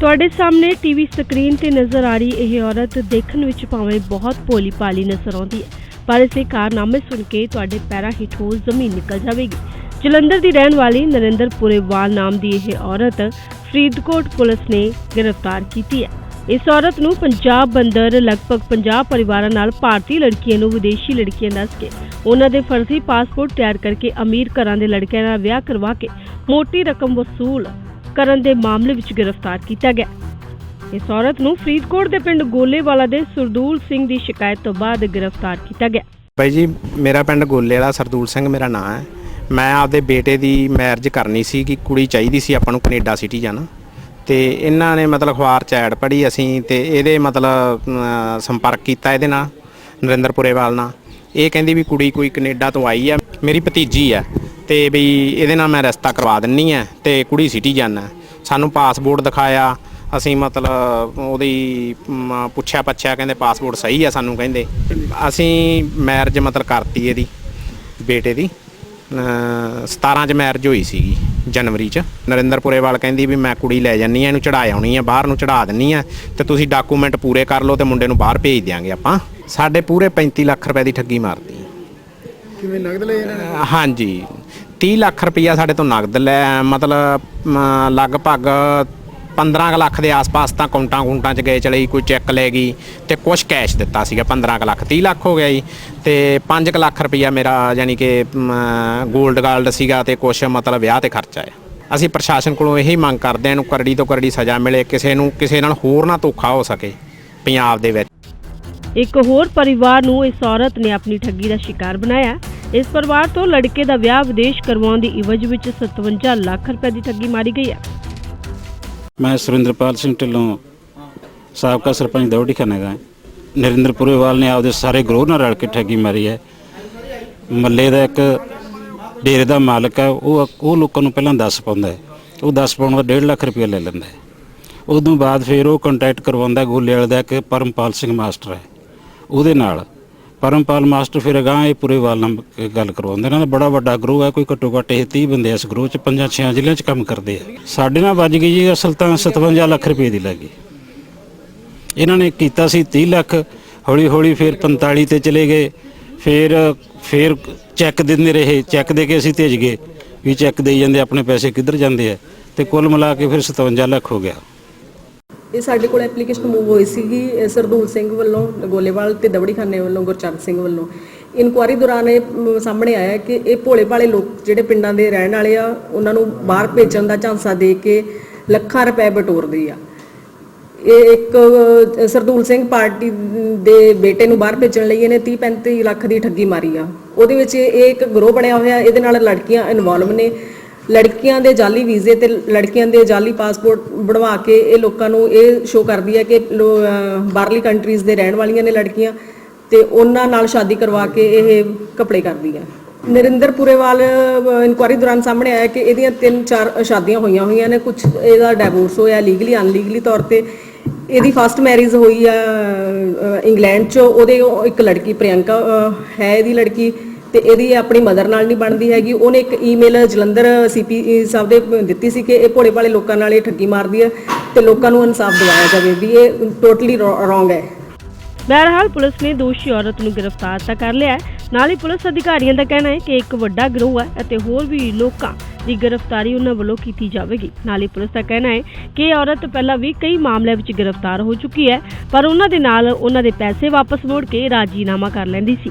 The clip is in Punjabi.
ਤੁਹਾਡੇ ਸਾਹਮਣੇ ਟੀਵੀ ਸਕਰੀਨ ਤੇ ਨਜ਼ਰ ਆ ਰਹੀ ਇਹ ਔਰਤ ਦੇਖਣ ਵਿੱਚ ਭਾਵੇਂ ਬਹੁਤ ਭੋਲੀ ਭਾਲੀ ਨਜ਼ਰ ਆਉਂਦੀ ਹੈ, ਪਰ ਇਸੇ ਕਾਰਨਾਮੇ ਸੁਣ ਕੇ ਤੁਹਾਡੇ ਪੈਰਾਂ ਹੇਠੋਂ ਜ਼ਮੀਨ ਨਿਕਲ ਜਾਵੇਗੀ। ਜਲੰਧਰ ਦੀ ਰਹਿਣ ਵਾਲੀ ਨਰਿੰਦਰ ਪੁਰੇਵਾਲ ਨਾਮ ਦੀ ਇਹ ਔਰਤ ਫਰੀਦਕੋਟ ਪੁਲਿਸ ਨੇ ਗ੍ਰਿਫਤਾਰ ਕੀਤੀ ਹੈ। ਇਸ ਔਰਤ ਨੂੰ ਪੰਜਾਬ ਅੰਦਰ ਲਗਭਗ 50 ਪਰਿਵਾਰਾਂ ਨਾਲ ਭਾਰਤੀ ਲੜਕੀਆਂ ਨੂੰ ਵਿਦੇਸ਼ੀ ਲੜਕੀਆਂ ਦੱਸ ਕੇ ਉਹਨਾਂ ਦੇ ਫਰਜ਼ੀ ਪਾਸਪੋਰਟ ਤਿਆਰ ਕਰਕੇ ਅਮੀਰ ਘਰਾਂ ਦੇ ਲੜਕਿਆਂ ਨਾਲ ਵਿਆਹ ਕਰਵਾ ਕੇ ਮੋਟੀ ਰਕਮ ਵਸੂਲ ਕਰਨ ਦੇ ਮਾਮਲੇ ਵਿੱਚ ਗ੍ਰਿਫਤਾਰ ਕੀਤਾ ਗਿਆ। ਇਸ ਔਰਤ ਨੂੰ ਫਰੀਦਕੋਟ ਦੇ ਪਿੰਡ ਗੋਲੇਵਾਲਾ ਦੇ ਸਰਦੂਲ ਸਿੰਘ ਦੀ ਸ਼ਿਕਾਇਤ ਤੋਂ ਬਾਅਦ ਗ੍ਰਿਫਤਾਰ ਕੀਤਾ ਗਿਆ। ਭਾਈ ਜੀ, ਮੇਰਾ ਪਿੰਡ ਗੋਲੇ ਵਾਲਾ ਸਰਦੂਲ ਸਿੰਘ ਮੇਰਾ ਨਾਮ ਹੈ। ਮੈਂ ਆਪਦੇ ਬੇਟੇ ਦੀ ਮੈਰਿਜ ਕਰਨੀ ਸੀ ਕਿ ਕੁੜੀ ਚਾਹੀਦੀ ਸੀ ਆਪਾਂ ਨੂੰ ਕੈਨੇਡਾ ਜਾਣਾ। ਤੇ ਇਹਨਾਂ ਨੇ ਮਤਲਬ ਅਖਬਾਰ ਚ ਐਡ ਪੜ੍ਹੀ ਅਸੀਂ ਤੇ ਇਹਦੇ ਮਤਲਬ ਸੰਪਰਕ ਕੀਤਾ ਇਹਦੇ ਨਾਲ ਨਰਿੰਦਰ ਪੁਰੇਵਾਲ ਨਾਲ। ਇਹ ਕਹਿੰਦੀ ਵੀ ਕੁੜੀ ਕੋਈ ਕੈਨੇਡਾ ਤੋਂ ਆਈ ਆ ਮੇਰੀ ਭਤੀਜੀ ਆ ਤੇ ਵੀ ਇਹਦੇ ਨਾਲ ਮੈਂ ਰਸਤਾ ਕਰਵਾ ਦਿੰਨੀ ਆ ਤੇ ਕੁੜੀ ਸਿਟੀ ਆ। ਸਾਨੂੰ ਪਾਸਪੋਰਟ ਦਿਖਾਇਆ ਅਸੀਂ ਮਤਲਬ ਉਹਦੀ ਮ, ਪੁੱਛਿਆ ਪੱਛਿਆ ਕਹਿੰਦੇ ਪਾਸਪੋਰਟ ਸਹੀ ਆ ਸਾਨੂੰ ਕਹਿੰਦੇ। ਅਸੀਂ ਮੈਰਿਜ ਮਤਲਬ ਕਰਤੀ ਇਹਦੀ ਬੇਟੇ ਦੀ। ਅ, 17 ਚ ਮੈਰਿਜ ਹੋਈ ਸੀਗੀ ਜਨਵਰੀ ਚ। ਨਰਿੰਦਰ ਪੁਰੇਵਾਲ ਕਹਿੰਦੀ ਵੀ ਮੈਂ ਕੁੜੀ ਲੈ ਜਾਨੀ ਆ ਇਹਨੂੰ ਚੜਾ ਆਉਣੀ ਆ ਬਾਹਰ ਨੂੰ ਚੜਾ ਦਿੰਨੀ ਆ ਤੇ ਤੁਸੀਂ ਡਾਕੂਮੈਂਟ ਪੂਰੇ ਕਰ ਲਓ ਤੇ ਮੁੰਡੇ ਨੂੰ ਬਾਹਰ ਭੇਜ ਦਿਆਂਗੇ ਆਪਾਂ। ਸਾਡੇ ਪੂਰੇ 35 ਲੱਖ ਰੁਪਏ ਦੀ ਠੱਗੀ ਮਾਰਤੀ। ਕਿਵੇਂ ਨਗਦ ਲਏ ਇਹਨਾਂ ਨੇ? ਹਾਂਜੀ। 30 ਲੱਖ ਰੁਪਈਆ ਸਾਡੇ ਤੋਂ ਨਗਦ ਲੈ ਮਤਲਬ ਲਗਭਗ 15 ਕੁ ਲੱਖ ਦੇ ਆਸ-ਪਾਸ ਤਾਂ ਕਾਊਂਟਾਂ ਕਾਊਂਟਾਂ 'ਚ ਗਏ ਚਲੇ ਜੀ ਕੋਈ ਚੈੱਕ ਲੈ ਗਈ ਤੇ ਕੁਝ ਕੈਸ਼ ਦਿੱਤਾ ਸੀਗਾ 15 ਕੁ ਲੱਖ। 30 ਲੱਖ ਹੋ ਗਿਆ ਜੀ ਤੇ 5 ਕੁ ਲੱਖ ਰੁਪਈਆ ਮੇਰਾ ਯਾਨੀ ਕਿ 골ਡ ਗਾਲਡ ਸੀਗਾ ਤੇ ਕੁਝ ਮਤਲਬ ਵਿਆਹ ਤੇ ਖਰਚਾ ਹੈ ਅਸੀਂ ਪ੍ਰਸ਼ਾਸਨ ਕੋਲੋਂ ਇਹੀ ਮੰਗ ਕਰਦੇ ਹਾਂ ਇਹਨੂੰ ਕਰੜੀ ਤੋਂ ਕਰੜੀ ਸਜ਼ਾ ਮਿਲੇ ਕਿਸੇ ਨੂੰ ਕਿਸੇ ਨਾਲ ਹੋਰ ਨਾ ਧੋਖਾ ਹੋ ਸਕੇ ਪੰਜਾਬ ਦੇ ਵਿੱਚ। ਇੱਕ ਹੋਰ ਪਰਿਵਾਰ ਨੂੰ ਇਸ ਔਰਤ ਨੇ ਆਪਣੀ ਠੱਗੀ ਦਾ ਸ਼ਿਕਾਰ ਬਣਾਇਆ। ਇਸ ਪਰਿਵਾਰ ਤੋਂ ਲੜਕੇ ਦਾ ਵਿਆਹ ਵਿਦੇਸ਼ ਕਰਵਾਉਣ ਦੀ ਇਵਜ ਵਿੱਚ 57 ਲੱਖ ਰੁਪਏ ਦੀ ਠੱਗੀ ਮਾਰੀ ਗਈ ਹੈ। ਮੈਂ ਸੁਰਿੰਦਰਪਾਲ ਸਿੰਘ ਢਿੱਲੋਂ ਸਾਬਕਾ ਸਰਪੰਚ ਦੌੜੀ ਖਾਨੇਗਾ ਨਰਿੰਦਰ ਪੁਰੇਵਾਲ ਨੇ ਆਪਦੇ ਸਾਰੇ ਗਰੋਹ ਨਾਲ ਰਲ ਕੇ ਠੱਗੀ ਮਾਰੀ ਹੈ। ਮੱਲੇ ਦਾ ਇੱਕ ਡੇਰੇ ਦਾ ਮਾਲਕ ਹੈ, ਉਹ ਉਹ ਲੋਕਾਂ ਨੂੰ ਪਹਿਲਾਂ ਦੱਸ ਪਾਉਂਦਾ ਹੈ। ਉਹ ਦੱਸ ਪਾਉਣ ਦਾ 1.5 ਲੱਖ ਰੁਪਏ ਲੈ ਲੈਂਦਾ ਹੈ। ਉਦੋਂ ਬਾਅਦ ਫਿਰ ਉਹ ਕੰਟੈਕਟ ਕਰਵਾਉਂਦਾ ਗੋਲੇ ਵਾਲੇ ਦਾ ਇੱਕ ਪਰਮਪਾਲ ਸਿੰਘ ਮਾਸਟਰ ਹੈ। ਉਹਦੇ ਨਾਲ। ਪਰਮਪਾਲ ਮਾਸਟਰ ਫਿਰ ਅਗਾਂਹ ਇਹ ਪੂਰੇ ਪੁਰੇਵਾਲ ਨਾਲ ਗੱਲ ਕਰਵਾਉਂਦੇ ਇਹਨਾਂ ਦਾ ਬੜਾ ਵੱਡਾ ਗਰੋਹ ਹੈ, ਕੋਈ ਘੱਟੋ ਘੱਟ ਇਹ 30 ਬੰਦੇ ਇਸ ਗਰੋਹ 'ਚ ਪੰਜਾਂ ਛਿਆਂ ਜ਼ਿਲ੍ਹਿਆਂ 'ਚ ਕੰਮ ਕਰਦੇ ਆ। ਸਾਡੇ ਨਾਲ ਵੱਜ ਗਈ ਜੀ, ਅਸਲ ਤਾਂ 57 ਲੱਖ ਰੁਪਏ ਦੀ ਲੱਗੀ ਇਹਨਾਂ ਨੇ ਕੀਤਾ ਸੀ 30 ਲੱਖ ਹੌਲੀ ਹੌਲੀ ਫਿਰ 45 ਤੇ ਚਲੇ ਗਏ। ਫਿਰ ਫਿਰ ਚੈੱਕ ਦਿੰਦੇ ਰਹੇ, ਚੈੱਕ ਦੇ ਕੇ ਅਸੀਂ ਭੇਜ ਗਏ ਵੀ ਚੈੱਕ ਦੇਈ ਜਾਂਦੇ, ਆਪਣੇ ਪੈਸੇ ਕਿੱਧਰ ਜਾਂਦੇ ਆ। ਤੇ ਕੁੱਲ ਮਿਲਾ ਕੇ ਫਿਰ 57 ਲੱਖ ਹੋ ਗਿਆ। ਇਹ ਸਾਡੇ ਕੋਲ ਐਪਲੀਕੇਸ਼ਨ ਮੂਵ ਹੋਈ ਸੀਗੀ ਸਰਦੂਲ ਸਿੰਘ ਵੱਲੋਂ, ਗੋਲੇਵਾਲ ਤੇ ਦਵੜੀ ਖਾਨੇ ਵੱਲੋਂ, ਗੁਰਚਰਨ ਸਿੰਘ ਵੱਲੋਂ। ਇਨਕੁਆਰੀ ਦੌਰਾਨ ਇਹ ਸਾਹਮਣੇ ਆਇਆ ਕਿ ਇਹ ਭੋਲੇ ਭਾਲੇ ਲੋਕ ਜਿਹੜੇ ਪਿੰਡਾਂ ਦੇ ਰਹਿਣ ਵਾਲੇ ਆ, ਉਹਨਾਂ ਨੂੰ ਬਾਹਰ ਭੇਜਣ ਦਾ ਝਾਂਸਾ ਦੇ ਕੇ ਲੱਖਾਂ ਰੁਪਏ ਬਟੋਰਦੇ ਆ। ਇਹ ਇੱਕ ਸਰਦੂਲ ਸਿੰਘ ਪਾਰਟੀ ਦੇ ਬੇਟੇ ਨੂੰ ਬਾਹਰ ਭੇਜਣ ਲਈ ਇਹਨੇ 30 35 ਲੱਖ ਦੀ ਠੱਗੀ ਮਾਰੀ ਆ। ਉਹਦੇ ਵਿੱਚ ਇਹ ਇੱਕ ਗਰੋਹ ਬਣਿਆ ਹੋਇਆ, ਇਹਦੇ ਨਾਲ ਲੜਕੀਆਂ ਇਨਵੋਲਵ ਨੇ। ਲੜਕੀਆਂ ਦੇ ਜਾਲੀ ਵੀਜ਼ੇ ਤੇ ਲੜਕੀਆਂ ਦੇ ਜਾਲੀ ਪਾਸਪੋਰਟ ਬਣਵਾ ਕੇ ਇਹ ਲੋਕਾਂ ਨੂੰ ਇਹ ਸ਼ੋਅ ਕਰਦੀ ਹੈ ਕਿ ਲੋ- ਬਾਹਰਲੀ ਕੰਟਰੀਜ਼ ਦੇ ਰਹਿਣ ਵਾਲੀਆਂ ਨੇ ਲੜਕੀਆਂ ਤੇ ਉਹਨਾਂ ਨਾਲ ਸ਼ਾਦੀ ਕਰਵਾ ਕੇ ਇਹ ਕਪੜੇ ਕਰਦੀ ਹੈ। ਨਰਿੰਦਰ ਪੁਰੇਵਾਲ ਇਨਕੁਆਰੀ ਦੌਰਾਨ ਸਾਹਮਣੇ ਆਇਆ ਕਿ ਇਹਦੀਆਂ ਤਿੰਨ ਚਾਰ ਸ਼ਾਦੀਆਂ ਹੋਈਆਂ ਹੋਈਆਂ ਨੇ ਕੁਝ ਇਹਦਾ ਡਿਵੋਰਸ ਹੋਇਆ ਲੀਗਲੀ ਅਨਲੀਗਲੀ ਤੌਰ ਤੇ। ਇਹਦੀ ਫਸਟ ਮੈਰਿਜ ਹੋਈ ਆ ਇੰਗਲੈਂਡ 'ਚ, ਉਹਦੇ ਇੱਕ ਲੜਕੀ, ਪ੍ਰਿਯੰਕਾ ਹੈ ਇਹਦੀ ਲੜਕੀ। ਤੇ ਇਹਦੀ ਆਪਣੀ ਮਦਰ ਨਾਲ ਨਹੀਂ ਬਣਦੀ ਹੈਗੀ। ਉਹਨੇ ਇੱਕ ਈਮੇਲ ਜਲੰਧਰ ਸੀਪੀ ਸਾਹਿਬ ਦੇ ਦਿੱਤੀ ਸੀ ਕਿ ਇਹ ਭੋਲੇ ਭਾਲੇ ਲੋਕਾਂ ਨਾਲ ਇਹ ਠੱਗੀ ਮਾਰਦੀ ਹੈ ਤੇ ਲੋਕਾਂ ਨੂੰ ਇਨਸਾਫ ਦਿਵਾਇਆ ਜਾਵੇ ਵੀ ਇਹ ਟੋਟਲੀ ਰੋਂਗ ਹੈ। ਬਹਰਹਾਲ ਪੁਲਿਸ ਨੇ ਦੋਸ਼ੀ ਔਰਤ ਨੂੰ ਗ੍ਰਿਫਤਾਰ ਤਾਂ ਕਰ ਲਿਆ ਹੈ। ਨਾਲ ਹੀ ਪੁਲਿਸ ਅਧਿਕਾਰੀਆਂ ਦਾ ਕਹਿਣਾ ਹੈ ਕਿ ਇੱਕ ਵੱਡਾ ਗਰੋਹ ਹੈ ਅਤੇ ਹੋਰ ਵੀ ਲੋਕਾਂ ਦੀ ਗ੍ਰਿਫਤਾਰੀ ਉਹਨਾਂ ਵੱਲੋਂ ਕੀਤੀ ਜਾਵੇਗੀ। ਨਾਲ ਹੀ ਪੁਲਿਸ ਦਾ ਕਹਿਣਾ ਹੈ ਕਿ ਇਹ ਔਰਤ ਪਹਿਲਾਂ ਵੀ ਕਈ ਮਾਮਲਿਆਂ ਵਿੱਚ ਗ੍ਰਿਫਤਾਰ ਹੋ ਚੁੱਕੀ ਹੈ, ਪਰ ਉਹਨਾਂ ਦੇ ਨਾਲ ਉਹਨਾਂ ਦੇ ਪੈਸੇ ਵਾਪਸ ਮੋੜ ਕੇ ਰਾਜੀਨਾਮਾ ਕਰ ਲੈਂਦੀ ਸੀ।